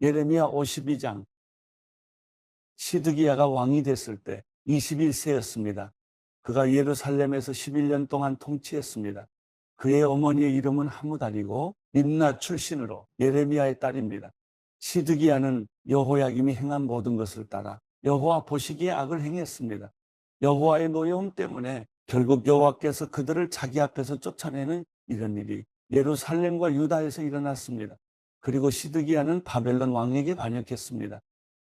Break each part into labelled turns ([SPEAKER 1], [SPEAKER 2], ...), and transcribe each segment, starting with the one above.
[SPEAKER 1] 예레미야 52장 시드기야가 왕이 됐을 때 21세였습니다. 그가 예루살렘에서 11년 동안 통치했습니다. 그의 어머니의 이름은 하무달이고 림나 출신으로 예레미야의 딸입니다. 시드기야는 여호야김이 행한 모든 것을 따라 여호와 보시기에 악을 행했습니다. 여호와의 노여움 때문에 결국 여호와께서 그들을 자기 앞에서 쫓아내는 이런 일이 예루살렘과 유다에서 일어났습니다. 그리고 시드기야는 바벨론 왕에게 반역했습니다.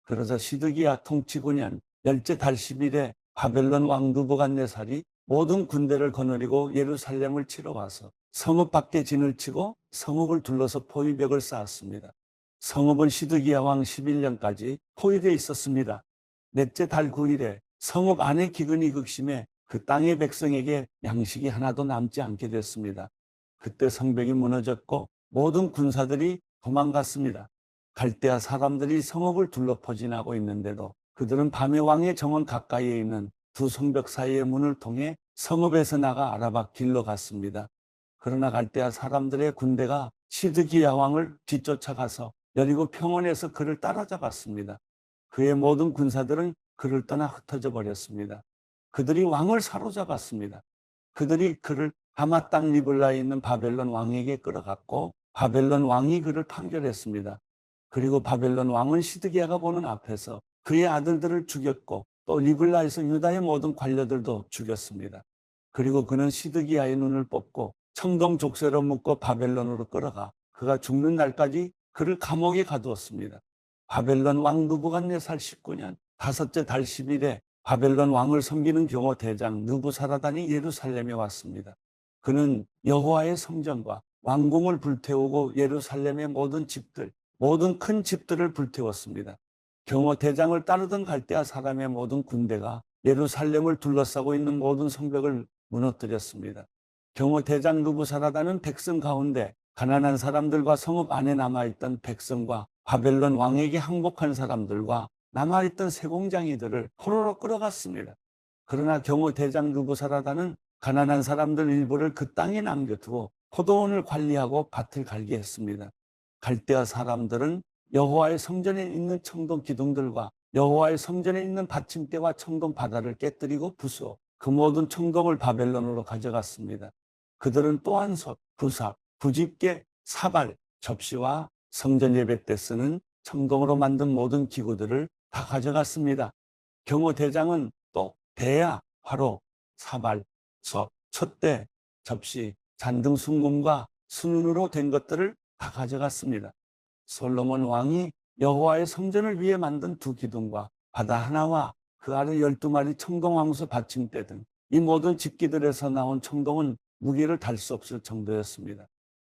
[SPEAKER 1] 그러자 시드기야 통치 9년 열째 달 10일에 바벨론 왕 누부갓네살이 모든 군대를 거느리고 예루살렘을 치러 와서 성읍 밖에 진을 치고 성읍을 둘러서 포위벽을 쌓았습니다. 성읍은 시드기야 왕 11년까지 포위되어 있었습니다. 넷째 달 9일에 성읍 안에 기근이 극심해 그 땅의 백성에게 양식이 하나도 남지 않게 됐습니다. 그때 성벽이 무너졌고 모든 군사들이 도망갔습니다. 갈대아 사람들이 성읍을 둘러 포진하고 있는데도 그들은 밤에 왕의 정원 가까이에 있는 두 성벽 사이의 문을 통해 성읍에서 나가 아라바 길로 갔습니다. 그러나 갈대아 사람들의 군대가 시드기야 왕을 뒤쫓아가서 여리고 평원에서 그를 따라잡았습니다. 그의 모든 군사들은 그를 떠나 흩어져 버렸습니다. 그들이 왕을 사로잡았습니다. 그들이 그를 하마 땅 리블라에 있는 바벨론 왕에게 끌어갔고 바벨론 왕이 그를 판결했습니다. 그리고 바벨론 왕은 시드기야가 보는 앞에서 그의 아들들을 죽였고 또 리블라에서 유다의 모든 관료들도 죽였습니다. 그리고 그는 시드기야의 눈을 뽑고 청동 족쇄로 묶고 바벨론으로 끌어가 그가 죽는 날까지 그를 감옥에 가두었습니다. 바벨론 왕 누부갓네살 19년 다섯째 달 10일에 바벨론 왕을 섬기는 경호 대장 느부사라단이 예루살렘에 왔습니다. 그는 여호와의 성전과 왕궁을 불태우고 예루살렘의 모든 집들, 모든 큰 집들을 불태웠습니다. 경호 대장을 따르던 갈대아 사람의 모든 군대가 예루살렘을 둘러싸고 있는 모든 성벽을 무너뜨렸습니다. 경호 대장 누부사라다는 백성 가운데 가난한 사람들과 성읍 안에 남아있던 백성과 바벨론 왕에게 항복한 사람들과 남아있던 세공장이들을 포로로 끌어갔습니다. 그러나 경호 대장 누부사라다는 가난한 사람들 일부를 그 땅에 남겨두고 포도원을 관리하고 밭을 갈게 했습니다. 갈대아 사람들은 여호와의 성전에 있는 청동 기둥들과 여호와의 성전에 있는 받침대와 청동 바다를 깨뜨리고 부수어 그 모든 청동을 바벨론으로 가져갔습니다. 그들은 또한 솥, 부삽, 부집게, 사발, 접시와 성전 예배 때 쓰는 청동으로 만든 모든 기구들을 다 가져갔습니다. 경호 대장은 또 대야, 화로, 사발, 섭, 촛대, 접시, 잔등 순금과 순운으로 된 것들을 다 가져갔습니다. 솔로몬 왕이 여호와의 성전을 위해 만든 두 기둥과 바다 하나와 그 아래 열두 마리 청동왕수 받침대 등 이 모든 집기들에서 나온 청동은 무게를 달 수 없을 정도였습니다.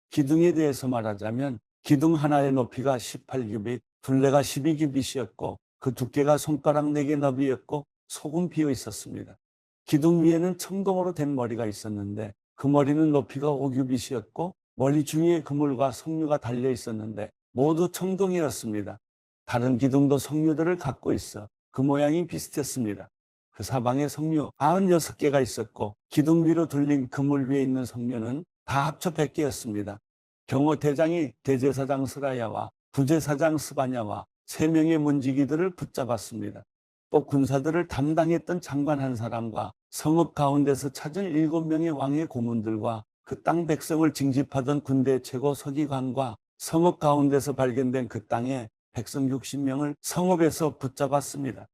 [SPEAKER 1] 기둥에 대해서 말하자면 기둥 하나의 높이가 18규빗, 둘레가 12규빗이었고 그 두께가 손가락 4개 너비였고 소금 비어 있었습니다. 기둥 위에는 청동으로 된 머리가 있었는데 그 머리는 높이가 5규빗이었고 머리 중에 그물과 석류가 달려 있었는데 모두 청동이었습니다. 다른 기둥도 석류들을 갖고 있어 그 모양이 비슷했습니다. 그 사방에 석류 96개가 있었고 기둥 위로 둘린 그물 위에 있는 석류는 다 합쳐 100개였습니다. 경호 대장이 대제사장 스라야와 부제사장 스바냐와 세 명의 문지기들을 붙잡았습니다. 또 군사들을 담당했던 장관 한 사람과 성읍 가운데서 찾은 일곱 명의 왕의 고문들과 그 땅 백성을 징집하던 군대 최고 서기관과 성읍 가운데서 발견된 그 땅에 백성 60명을 성읍에서 붙잡았습니다.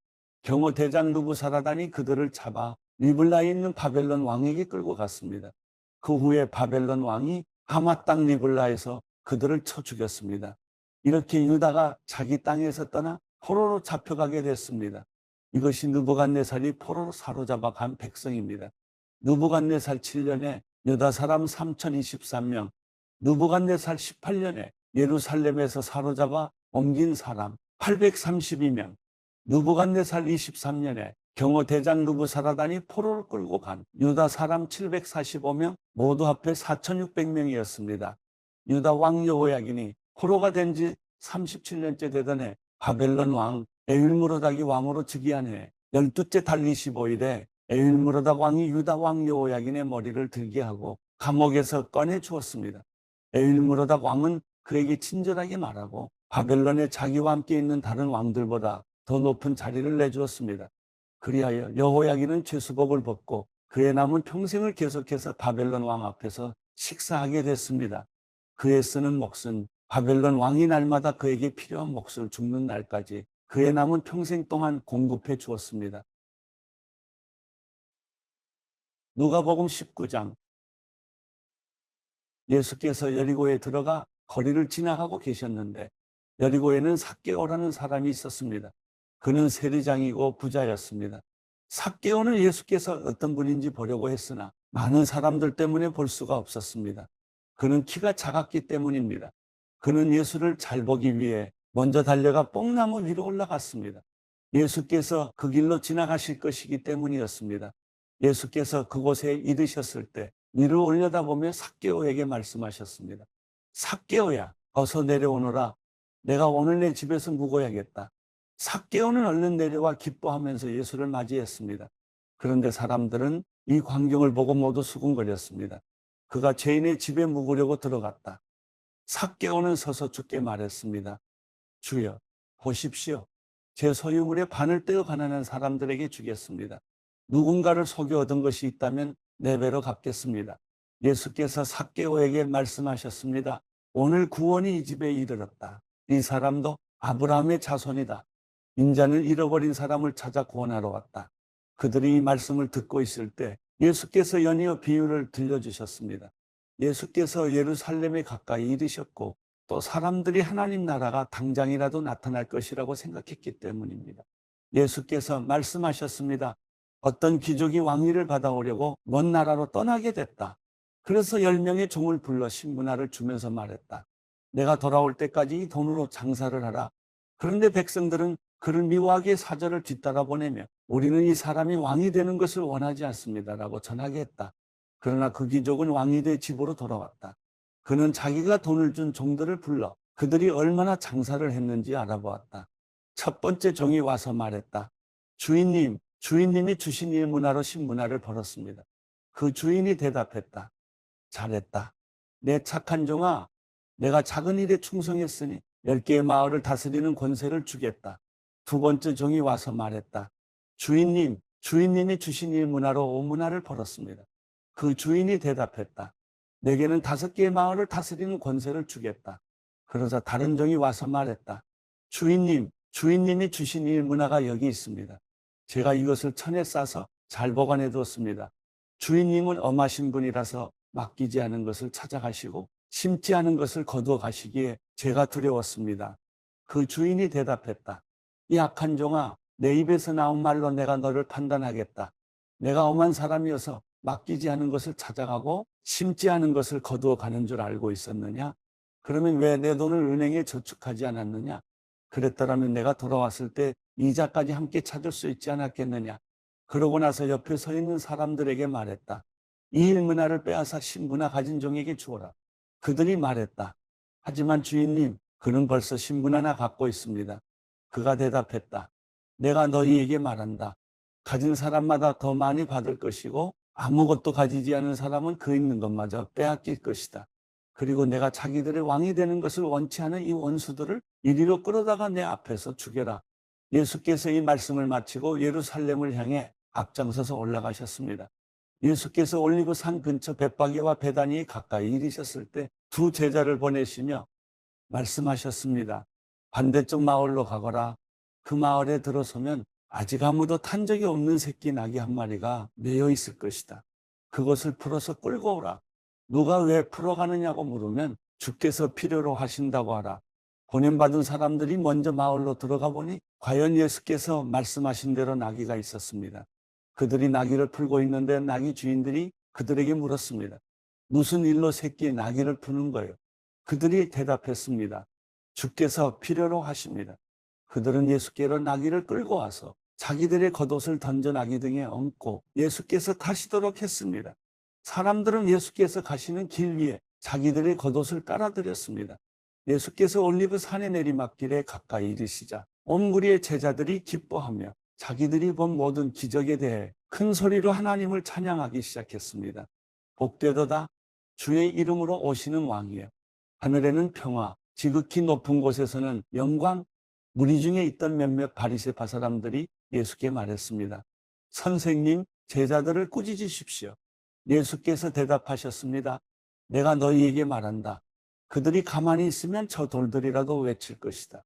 [SPEAKER 1] 경호 대장 누부사라단이 그들을 잡아 리블라에 있는 바벨론 왕에게 끌고 갔습니다. 그 후에 바벨론 왕이 하마 땅 리블라에서 그들을 쳐 죽였습니다. 이렇게 유다가 자기 땅에서 떠나 포로로 잡혀가게 됐습니다. 이것이 느부갓네살이 포로로 사로잡아 간 백성입니다. 느부갓네살 7년에 유다 사람 3023명, 느부갓네살 18년에 예루살렘에서 사로잡아 옮긴 사람 832명, 느부갓네살 23년에 경호 대장 느부사라단이 포로를 끌고 간 유다 사람 745명 모두 합해 4600명이었습니다. 유다 왕 여호야긴이 포로가 된 지 37년째 되던 해 바벨론 왕 에윌무로닥이 왕으로 즉위한 해 열두째 달 25일에 에윌무로닥 왕이 유다 왕 여호야긴의 머리를 들게 하고 감옥에서 꺼내 주었습니다. 에윌무로닥 왕은 그에게 친절하게 말하고 바벨론에 자기와 함께 있는 다른 왕들보다 더 높은 자리를 내주었습니다. 그리하여 여호야기는 죄수복을 벗고 그의 남은 평생을 계속해서 바벨론 왕 앞에서 식사하게 됐습니다. 그의 쓰는 몫은 바벨론 왕이 날마다 그에게 필요한 몫을 죽는 날까지 그의 남은 평생 동안 공급해 주었습니다. 누가복음 19장 예수께서 여리고에 들어가 거리를 지나가고 계셨는데 여리고에는 삭개오라는 사람이 있었습니다. 그는 세리장이고 부자였습니다. 삭개오는 예수께서 어떤 분인지 보려고 했으나 많은 사람들 때문에 볼 수가 없었습니다. 그는 키가 작았기 때문입니다. 그는 예수를 잘 보기 위해 먼저 달려가 뽕나무 위로 올라갔습니다. 예수께서 그 길로 지나가실 것이기 때문이었습니다. 예수께서 그곳에 이르셨을 때 위로 올려다보며 삭개오에게 말씀하셨습니다. 삭개오야, 어서 내려오너라. 내가 오늘 내 집에서 묵어야겠다. 삭개오는 얼른 내려와 기뻐하면서 예수를 맞이했습니다. 그런데 사람들은 이 광경을 보고 모두 수군거렸습니다. 그가 죄인의 집에 묵으려고 들어갔다. 삭개오는 서서 주께 말했습니다. 주여, 보십시오. 제 소유물의 반을 떼어 가난한 사람들에게 주겠습니다. 누군가를 속여 얻은 것이 있다면 네 배로 갚겠습니다. 예수께서 삭개오에게 말씀하셨습니다. 오늘 구원이 이 집에 이르렀다. 이 사람도 아브라함의 자손이다. 인자는 잃어버린 사람을 찾아 구원하러 왔다. 그들이 이 말씀을 듣고 있을 때 예수께서 연이어 비유를 들려주셨습니다. 예수께서 예루살렘에 가까이 이르셨고 또 사람들이 하나님 나라가 당장이라도 나타날 것이라고 생각했기 때문입니다. 예수께서 말씀하셨습니다. 어떤 귀족이 왕위를 받아오려고 먼 나라로 떠나게 됐다. 그래서 열 명의 종을 불러 신문화를 주면서 말했다. 내가 돌아올 때까지 이 돈으로 장사를 하라. 그런데 백성들은 그를 미워하게 사절을 뒤따라 보내며 우리는 이 사람이 왕이 되는 것을 원하지 않습니다 라고 전하게 했다. 그러나 그 귀족은 왕이 돼 집으로 돌아왔다. 그는 자기가 돈을 준 종들을 불러 그들이 얼마나 장사를 했는지 알아보았다. 첫 번째 종이 와서 말했다. 주인님, 주인님이 주신 이 문화로 신문화를 벌었습니다. 그 주인이 대답했다. 잘했다. 내 착한 종아, 내가 작은 일에 충성했으니 열 개의 마을을 다스리는 권세를 주겠다. 두 번째 종이 와서 말했다. 주인님, 주인님이 주신 이 문화로 온 문화를 벌었습니다. 그 주인이 대답했다. 내게는 다섯 개의 마을을 다스리는 권세를 주겠다. 그러자 다른 종이 와서 말했다. 주인님, 주인님이 주신 이 문화가 여기 있습니다. 제가 이것을 천에 싸서 잘 보관해 두었습니다. 주인님은 엄하신 분이라서 맡기지 않은 것을 찾아가시고 심지 않은 것을 거두어 가시기에 제가 두려웠습니다. 그 주인이 대답했다. 이 악한 종아, 내 입에서 나온 말로 내가 너를 판단하겠다. 내가 엄한 사람이어서 맡기지 않은 것을 찾아가고 심지 않은 것을 거두어 가는 줄 알고 있었느냐? 그러면 왜 내 돈을 은행에 저축하지 않았느냐? 그랬더라면 내가 돌아왔을 때 이자까지 함께 찾을 수 있지 않았겠느냐? 그러고 나서 옆에 서 있는 사람들에게 말했다. 이 일문화를 빼앗아 신문화 가진 종에게 주어라. 그들이 말했다. 하지만 주인님, 그는 벌써 신문 하나 갖고 있습니다. 그가 대답했다. 내가 너희에게 말한다. 가진 사람마다 더 많이 받을 것이고 아무것도 가지지 않은 사람은 그 있는 것마저 빼앗길 것이다. 그리고 내가 자기들의 왕이 되는 것을 원치 않은 이 원수들을 이리로 끌어다가 내 앞에서 죽여라. 예수께서 이 말씀을 마치고 예루살렘을 향해 앞장서서 올라가셨습니다. 예수께서 올리브 산 근처 벳바게와 베다니에 가까이 이르셨을 때 두 제자를 보내시며 말씀하셨습니다. 반대쪽 마을로 가거라. 그 마을에 들어서면 아직 아무도 탄 적이 없는 새끼 나귀 한 마리가 매여 있을 것이다. 그것을 풀어서 끌고 오라. 누가 왜 풀어가느냐고 물으면 주께서 필요로 하신다고 하라. 보냄받은 사람들이 먼저 마을로 들어가 보니 과연 예수께서 말씀하신 대로 나귀가 있었습니다. 그들이 나귀를 풀고 있는데 나귀 주인들이 그들에게 물었습니다. 무슨 일로 새끼 나귀를 푸는 거예요? 그들이 대답했습니다. 주께서 필요로 하십니다. 그들은 예수께로 나귀를 끌고 와서 자기들의 겉옷을 던져 나귀 등에 얹고 예수께서 타시도록 했습니다. 사람들은 예수께서 가시는 길 위에 자기들의 겉옷을 깔아드렸습니다. 예수께서 올리브 산의 내리막길에 가까이 이르시자 온 무리의 제자들이 기뻐하며 자기들이 본 모든 기적에 대해 큰 소리로 하나님을 찬양하기 시작했습니다. 복되도다 주의 이름으로 오시는 왕이여 하늘에는 평화 지극히 높은 곳에서는 영광, 무리 중에 있던 몇몇 바리새파 사람들이 예수께 말했습니다. 선생님, 제자들을 꾸짖으십시오. 예수께서 대답하셨습니다. 내가 너희에게 말한다. 그들이 가만히 있으면 저 돌들이라도 외칠 것이다.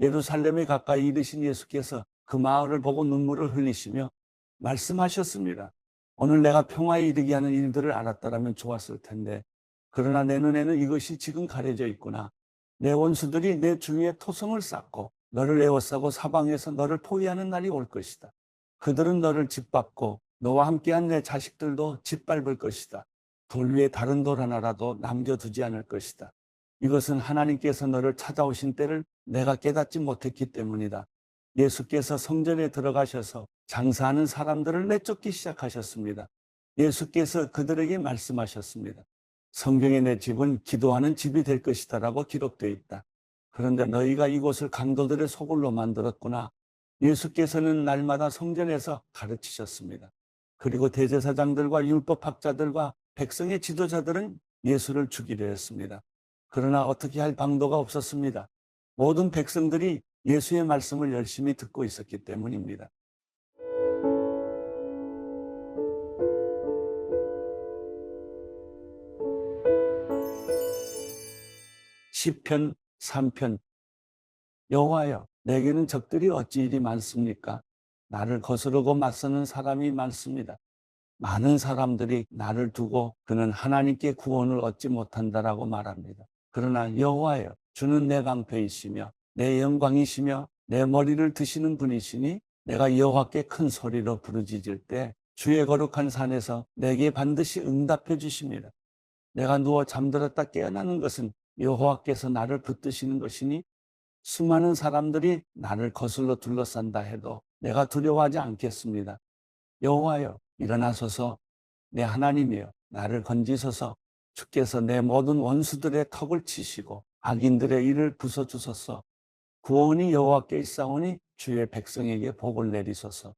[SPEAKER 1] 예루살렘에 가까이 이르신 예수께서 그 마을을 보고 눈물을 흘리시며 말씀하셨습니다. 오늘 내가 평화에 이르게 하는 일들을 알았더라면 좋았을 텐데 그러나 내 눈에는 이것이 지금 가려져 있구나. 내 원수들이 내 주위에 토성을 쌓고 너를 에워싸고 사방에서 너를 포위하는 날이 올 것이다. 그들은 너를 짓밟고 너와 함께한 내 자식들도 짓밟을 것이다. 돌 위에 다른 돌 하나라도 남겨두지 않을 것이다. 이것은 하나님께서 너를 찾아오신 때를 내가 깨닫지 못했기 때문이다. 예수께서 성전에 들어가셔서 장사하는 사람들을 내쫓기 시작하셨습니다. 예수께서 그들에게 말씀하셨습니다. 성경에 내 집은 기도하는 집이 될 것이다라고 기록되어 있다. 그런데 너희가 이곳을 강도들의 소굴로 만들었구나. 예수께서는 날마다 성전에서 가르치셨습니다. 그리고 대제사장들과 율법학자들과 백성의 지도자들은 예수를 죽이려 했습니다. 그러나 어떻게 할 방도가 없었습니다. 모든 백성들이 예수의 말씀을 열심히 듣고 있었기 때문입니다. 시편 3편 여호와여 내게는 적들이 어찌 이리 많습니까? 나를 거스르고 맞서는 사람이 많습니다. 많은 사람들이 나를 두고 그는 하나님께 구원을 얻지 못한다라고 말합니다. 그러나 여호와여 주는 내 방패이시며 내 영광이시며 내 머리를 드시는 분이시니 내가 여호와께 큰 소리로 부르짖을 때 주의 거룩한 산에서 내게 반드시 응답해 주십니다. 내가 누워 잠들었다 깨어나는 것은 여호와께서 나를 붙드시는 것이니 수많은 사람들이 나를 거슬러 둘러싼다 해도 내가 두려워하지 않겠습니다. 여호와여 일어나소서. 내 하나님이여 나를 건지소서. 주께서 내 모든 원수들의 턱을 치시고 악인들의 일을 부숴 주소서. 구원이 여호와께 있사오니 주의 백성에게 복을 내리소서